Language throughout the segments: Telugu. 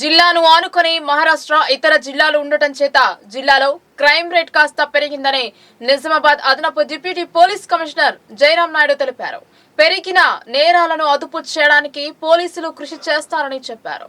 జిల్లాను ఆనుకొని మహారాష్ట్ర ఇతర జిల్లాలు ఉండటం చేత జిల్లాలో క్రైమ్ రేట్ కాస్త పెరిగిందని నిజామాబాద్ అదనపు deputy police commissioner Jayaram Naidu తెలిపారు. పెరిగిన నేరాలను అదుపు చేయడానికి పోలీసులు కృషి చేస్తారని చెప్పారు.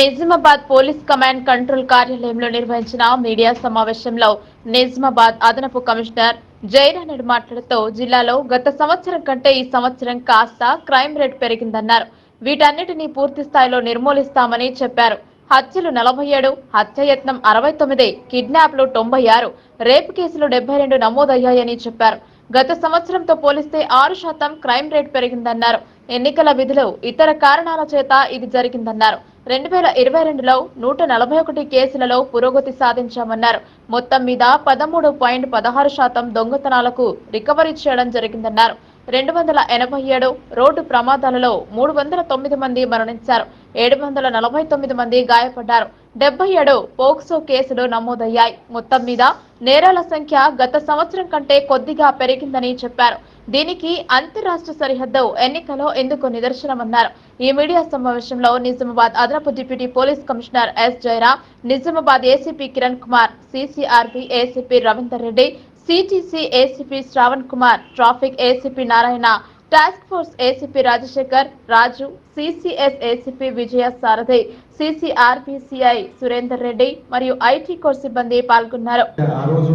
నిజామాబాద్ పోలీస్ కమాండ్ కంట్రోల్ కార్యాలయంలో నిర్వహించిన మీడియా సమావేశంలో నిజామాబాద్ అదనపు కమిషనర్ జయరాం నాయుడు మాట్లాడుతూ జిల్లాలో గత సంవత్సరం కంటే ఈ సంవత్సరం కాస్త క్రైమ్ రేట్ పెరిగిందన్నారు. వీటన్నిటినీ పూర్తి స్థాయిలో నిర్మూలిస్తామని చెప్పారు. హత్యలు నలభై ఏడు హత్యయత్నం అరవై తొమ్మిది కిడ్నాప్లు తొంభై ఆరు రేపు కేసులు డెబ్బై రెండు నమోదయ్యాయని చెప్పారు. గత సంవత్సరంతో పోలిస్తే ఆరు శాతం క్రైమ్ రేట్ పెరిగిందన్నారు. ఎన్నికల విధులు ఇతర కారణాల చేత ఇది జరిగిందన్నారు. రెండు వేల ఇరవై రెండులో నూట నలభై ఒకటి కేసులలో పురోగతి సాధించామన్నారు. మొత్తం మీద పదమూడు పాయింట్ పదహారు శాతం దొంగతనాలకు రికవరీ చేయడం జరిగిందన్నారు. రెండు వందల ఎనభై ఏడు రోడ్డు ప్రమాదాలలో మూడు వందల తొమ్మిది మంది మరణించారు. ఏడు వందల నలభై తొమ్మిది మంది గాయపడ్డారు. డెబ్బై ఏడు పోక్సో కేసులు నమోదయ్యాయి. మొత్తం మీద నేరాల సంఖ్య గత సంవత్సరం కంటే కొద్దిగా పెరిగిందని చెప్పారు. దీనికి అంతరాష్ట్ర సరిహద్దు ఎన్నికలో ఎందుకు నిదర్శనమన్నారు? ఈ మీడియా సమావేశంలో నిజామాబాద్ అదనపు deputy police commissioner S Jayaram Nizamabad ACP Kiran Kumar CCRP ACP Ravinder Reddy CTC ACP Shravan Kumar traffic ACP Narayana task force ACP Rajasekhar Raju CCS ACP Vijaya Sarathi CCRPCI Surender Reddy మరియు ఐటీ కోర్ సిబ్బంది పాల్గొన్నారు. ఆ రోజు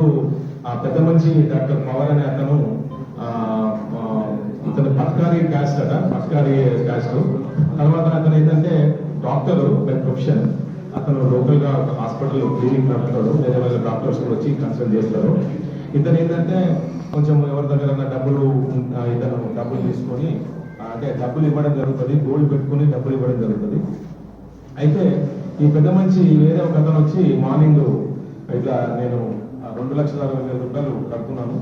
ఆ పెద్ద మనిషి డాక్టర్ అనే అతను ఇతను పట్కారీ క్యాస్ట్ అట పట్కారీ క్యాస్ట్ తర్వాత అతను ఏంటంటే డాక్టర్ బై ప్రొఫెషన్. అతను లోకల్గా హాస్పిటల్ క్లినిక్ నడుపుతాడు. వేరే వేరే డాక్టర్స్ వచ్చి కన్సల్ట్ చేస్తారు. ఇతను ఏంటంటే కొంచెం ఎవరి దగ్గర డబ్బులు ఆ, ఇతను డబ్బులు తీసుకొని అంటే డబ్బులు ఇవ్వడం జరుగుతుంది గోల్డ్ పెట్టుకొని డబ్బులు ఇవ్వడం జరుగుతుంది. అయితే ఈ పెద్ద మంచి వేరే ఒక అతను వచ్చి మార్నింగ్ ఇట్లా నేను ఆ రెండు లక్షల అరవై వేల రూపాయలు కడుతున్నాను.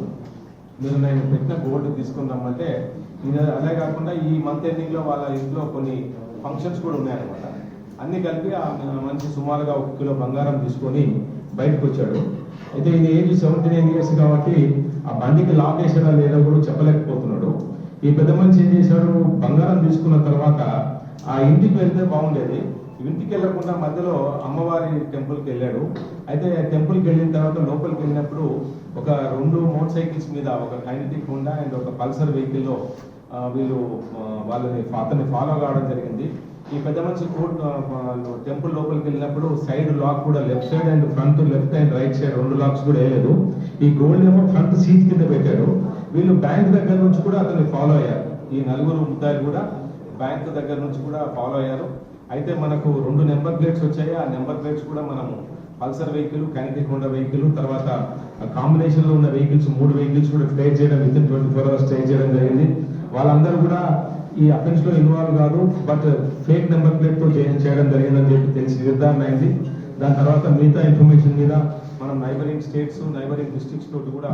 మీరు నేను పెట్టిన గోల్డ్ తీసుకుందామంటే అదే కాకుండా ఈ మంత్ ఎండింగ్లో వాళ్ళ ఇంట్లో కొన్ని ఫంక్షన్స్ కూడా ఉన్నాయన్నమాట. అన్ని కలిపి ఆ సుమారుగా ఒక కిలో బంగారం తీసుకొని బయటకు వచ్చాడు. అయితే ఇది ఏజ్ సెవెంటీ నైన్ ఇయర్స్ కాబట్టి ఆ బండికి లాక్ వేసాడా లేదో కూడా చెప్పలేకపోతున్నాడు. ఈ పెద్ద మనిషి ఏం చేశాడు? బంగారం తీసుకున్న తర్వాత ఆ ఇంటికి వెళ్తే బాగుండేది. ఇంటికి వెళ్ళకుండా మధ్యలో అమ్మవారి టెంపుల్కి వెళ్ళాడు. అయితే టెంపుల్కి వెళ్ళిన తర్వాత లోపలికి వెళ్ళినప్పుడు ఒక రెండు మోటార్ సైకిల్స్ మీద ఒక కైనటిక్ హోండా అండ్ ఒక పల్సర్ వెహికల్లో వీళ్ళు వాళ్ళని అతన్ని ఫాలో కావడం జరిగింది. ఈ పెద్ద మనిషి కోర్ట్ టెంపుల్ లోపలికి వెళ్ళినప్పుడు సైడ్ లాక్ కూడా left side and front left and right side రెండు లాక్స్ కూడా వేయలేదు. ఈ గోల్డ్ ఏమో ఫ్రంట్ సీట్ కింద పెట్టాడు వీళ్ళు బ్యాంక్ దగ్గర నుంచి కూడా అతన్ని ఫాలో అయ్యారు. ఈ నలుగురు ముద్దాయిలు కూడా బ్యాంక్ దగ్గర నుంచి కూడా ఫాలో అయ్యారు. అయితే మనకు రెండు నెంబర్ ప్లేట్స్ వచ్చాయి. ఆ నెంబర్ ప్లేట్స్ కూడా మనము Pulsar vehicle connecting Honda vehicle తర్వాత కాంబినేషన్లో ఉన్న వెహికల్స్ మూడు వెహికల్స్ కూడా ట్రై చేయడం within twenty four hours try చేయడం జరిగింది. వాళ్ళందరూ కూడా ఈ అఫెన్స్లో ఇన్వాల్వ్ కాదు బట్ ఫేక్ నెంబర్ ప్లేట్తో చేయడం జరిగిందని చెప్పి తెలిసి నిర్ధారణ అయింది. దాని తర్వాత మిగతా ఇన్ఫర్మేషన్ మీద మనం నైబరింగ్ స్టేట్స్ నైబరింగ్ డిస్ట్రిక్ట్స్ తోటి కూడా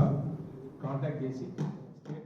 కాంటాక్ట్ చేసి